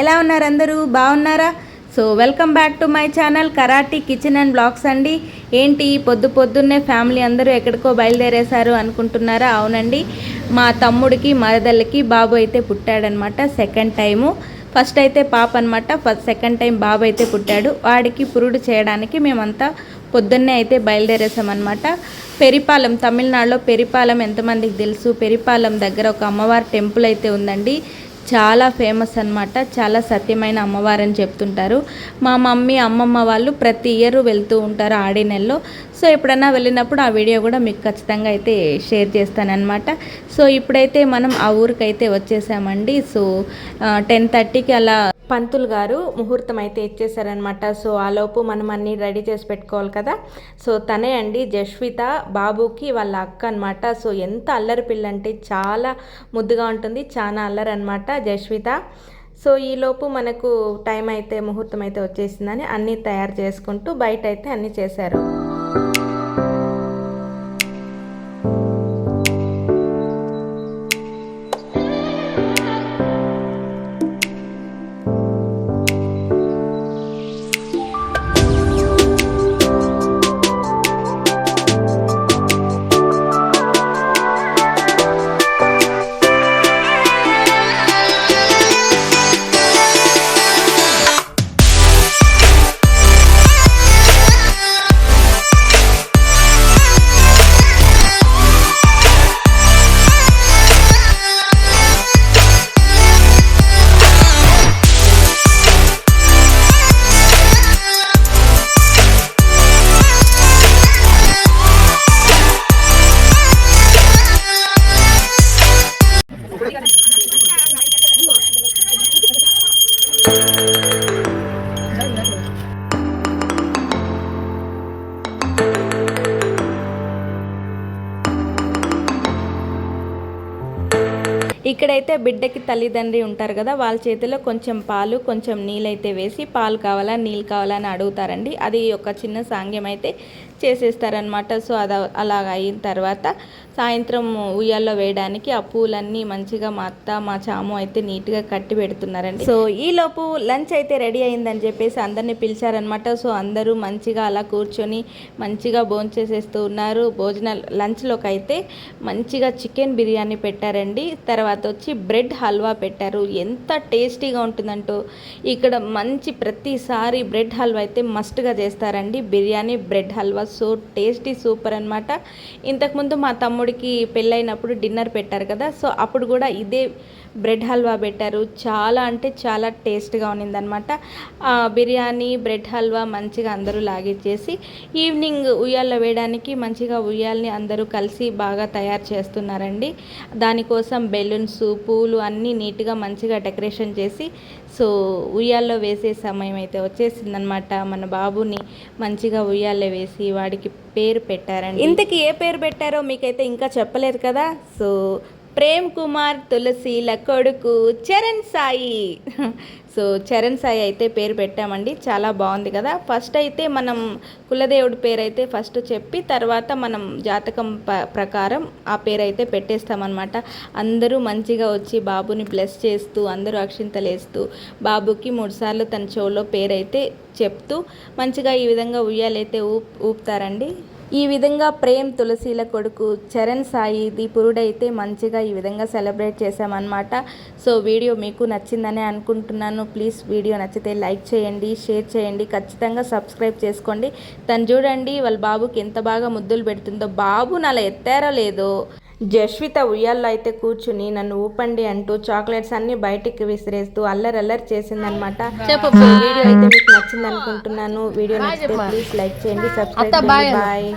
ఎలా ఉన్నారు అందరూ? బాగున్నారా? So welcome back to my channel karate kitchen and blogs అండి. ఏంటి పొద్దు పొద్దున్నే ఫ్యామిలీ అందరూ ఎక్కడికో బయలుదేరేశారు అనుకుంటున్నారా? అవునండి. మా తమ్ముడికి మరదళ్ళకి బాబు అయితే పుట్టాడనమాట సెకండ్ టైము ఫస్ట్ అయితే పాప అనమాట ఫస్ట్ సెకండ్ టైం బాబు అయితే పుట్టాడు. వాడికి పురుడు చేయడానికి మేమంతా పొద్దున్నే అయితే బయలుదేరేసామన్నమాట పెరిపాలెం తమిళనాడులో పెరిపాలెం ఎంతమందికి తెలుసు? పెరిపాలెం దగ్గర ఒక అమ్మవారి టెంపుల్ అయితే ఉందండి. చాలా ఫేమస్ అన్నమాట. చాలా సత్యమైన అమ్మవారు అని చెప్తుంటారు. మా మమ్మీ అమ్మమ్మ వాళ్ళు ప్రతి ఇయర్ వెళ్తూ ఉంటారు ఆడి నెలలో. సో ఎప్పుడన్నా వెళ్ళినప్పుడు ఆ వీడియో కూడా మీకు ఖచ్చితంగా అయితే షేర్ చేస్తానన్నమాట. సో ఇప్పుడైతే మనం ఆ ఊరికైతే వచ్చేసామండి. సో టెన్ థర్టీకి అలా పంతులు గారు ముహూర్తం అయితే ఇచ్చేసారనమాట సో ఆలోపు మనం అన్నీ రెడీ చేసి పెట్టుకోవాలి కదా. సో తనే అండి జస్విత బాబుకి వాళ్ళ అక్క అనమాట సో ఎంత అల్లరి పిల్ల అంటే చాలా ముద్దుగా ఉంటుంది చాలా అల్లరి అనమాట జస్విత. సో ఈలోపు మనకు టైం అయితే ముహూర్తం అయితే వచ్చేసిందని అన్నీ తయారు చేసుకుంటూ బయట అయితే అన్నీ చేశారు. ఇక్కడైతే బిడ్డకి తల్లిదండ్రి ఉంటారు కదా వాళ్ళ చేతిలో కొంచెం పాలు కొంచెం నీళ్ళైతే వేసి పాలు కావాలా నీళ్ళు కావాలా అని అడుగుతారండి. అది ఒక చిన్న సాంగ్యం అయితే. చేసేస్తారనమాట సో అది అలాగ అయిన తర్వాత సాయంత్రం ఉయ్యాల్లో వేయడానికి ఆ పూలన్నీ మంచిగా మా అత్త మా చాము అయితే నీట్గా కట్టి పెడుతున్నారండి. సో ఈలోపు లంచ్ అయితే రెడీ అయిందని చెప్పేసి అందరినీ పిలిచారనమాట సో అందరూ మంచిగా అలా కూర్చొని మంచిగా భోంచేసేస్తూ ఉన్నారు. భోజనాలు లంచ్లోకి అయితే మంచిగా చికెన్ బిర్యానీ పెట్టారండి. తర్వాత వచ్చి బ్రెడ్ హల్వా పెట్టారు. ఎంత టేస్టీగా ఉంటుందంటూ. ఇక్కడ మంచి ప్రతిసారి బ్రెడ్ హల్వా అయితే మస్ట్గా చేస్తారండి. Biryani bread halwa so tasty super అనమాట ఇంతకుముందు మా తమ్ముడికి పెళ్ళైనప్పుడు డిన్నర్ పెట్టారు కదా సో అప్పుడు కూడా ఇదే బ్రెడ్ హల్వా పెట్టారు. చాలా అంటే చాలా టేస్ట్గా ఉన్నిందనమాట ఆ బిర్యానీ బ్రెడ్ హల్వా మంచిగా అందరూ లాగిచ్చేసి ఈవినింగ్ ఉయ్యాల్లో వేయడానికి మంచిగా ఉయ్యాల్ని అందరూ కలిసి బాగా తయారు చేస్తున్నారండి. దానికోసం బెలూన్స్ పూలు అన్నీ నీట్గా మంచిగా డెకరేషన్ చేసి సో ఉయ్యాల్లో వేసే సమయం అయితే వచ్చేసిందనమాట మన బాబుని మంచిగా ఉయ్యాల్లో వేసి వాడికి పేరు పెట్టారండి. ఇంతకీ ఏ పేరు పెట్టారో మీకైతే ఇంకా చెప్పలేదు కదా. సో ప్రేమ్ కుమార్ తులసిల కొడుకు చరణ్ సాయి. సో చరణ్ సాయి అయితే పేరు పెట్టామండి. చాలా బాగుంది కదా. ఫస్ట్ అయితే మనం కులదేవుడి పేరు అయితే ఫస్ట్ చెప్పి తర్వాత మనం జాతకం ప ప్రకారం ఆ పేరు అయితే పెట్టేస్తామన్నమాట. అందరూ మంచిగా వచ్చి బాబుని బ్లెస్ చేస్తూ అందరూ అక్షింతలేస్తూ బాబుకి మూడుసార్లు తన చెవులో పేరు అయితే చెప్తూ మంచిగా ఈ విధంగా ఉయ్యాలైతే ఊప్ ఊపుతారండి. ఈ విధంగా ప్రేమ్ తులసిల కొడుకు చరణ్ సాయి దీపురుడైతే మంచిగా ఈ విధంగా సెలబ్రేట్ చేశామన్నమాట. సో వీడియో మీకు నచ్చిందనే అనుకుంటున్నాను. ప్లీజ్ వీడియో నచ్చితే లైక్ చేయండి షేర్ చేయండి ఖచ్చితంగా సబ్స్క్రైబ్ చేసుకోండి. తను చూడండి వాళ్ళ బాబుకి ఎంత బాగా ముద్దులు పెడుతుందో. బాబు నలా ఎత్తారో లేదో. జస్విత ఉయ్యాల్లో అయితే కూర్చుని నన్ను ఊపండి అంటూ చాక్లెట్స్ అన్ని బయటికి విసిరేస్తూ అల్లరి అల్లరి చేసిందనమాట. వీడియో అయితే మీకు నచ్చింది అనుకుంటున్నాను వీడియో నచ్చితే ప్లీజ్ లైక్ చేయండి సబ్స్క్రైబ్. బాయ్